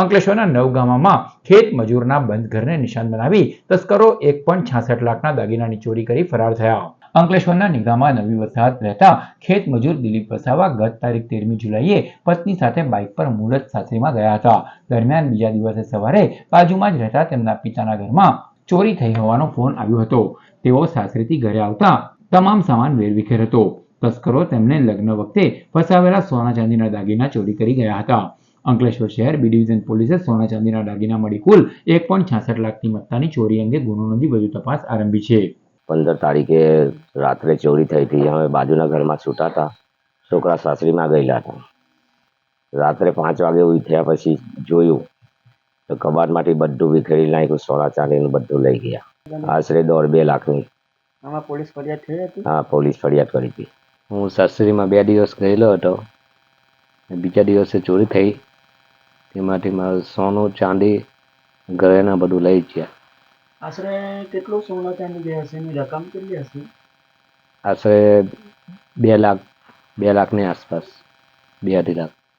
અંકલેશ્વરના નવગામામાં ખેત મજૂરના બંધ ઘરને નિશાન બનાવી તસ્કરો એક પોઈન્ટ છાસઠ લાખના દાગીનાની ચોરી કરી ફરાર થયા. અંકલેશ્વરના નિગામાં નવી વસાહત રહેતા ખેત મજૂર દિલીપ વસાવા ગત તારીખ તેરમી જુલાઈએ પત્ની સાથે બાઇક પર મુરત સાસરીમાં ગયા હતા. દરમિયાન બીજા દિવસે સવારે બાજુમાં જ રહેતા તેમના પિતાના ઘરમાં ચોરી થઈ હોવાનો ફોન આવ્યો હતો. તેઓ સાસરીથી ઘરે આવતા તમામ સામાન વેરવિખેર હતો. તસ્કરો તેમને લગ્ન વખતે ફસાવેલા સોના ચાંદીના દાગીના ચોરી કરી ગયા હતા. અંકલેશ્વર શહેર બી ડિવિઝન પોલીસે સોના ચાંદીના દાગીના મળી કુલ એક પોઈન્ટ છાસઠ લાખની મત્તાની ચોરી અંગે ગુનો નોંધી વધુ તપાસ આરંભી છે. પંદર તારીખે રાત્રે ચોરી થઈ હતી. અમે બાજુના ઘરમાં છૂટા હતા. છોકરા સાસરીમાં ગયેલા હતા. રાત્રે પાંચ વાગે ઉઠ્યા પછી જોયું તો કબાટમાંથી બધું વિખેરી નાખ્યું સોના ચાંદીનું બધું લઈ ગયા. આશરે દોઢ બે લાખની. આમાં પોલીસ ફરિયાદ થઈ હતી? હા પોલીસ ફરિયાદ કરી હતી. હું સાસરીમાં બે દિવસ ગયેલો હતો. બીજા દિવસે ચોરી થઈ. તેમાંથી મારે સોનું ચાંદી ઘરેના બધું લઈ ગયા. આશરે કેટલું સોના ચાંદી ગયા હશે? એની રકમ કેટલી હશે? આશરે બે લાખ બે લાખની આસપાસ બે અઢી લાખ.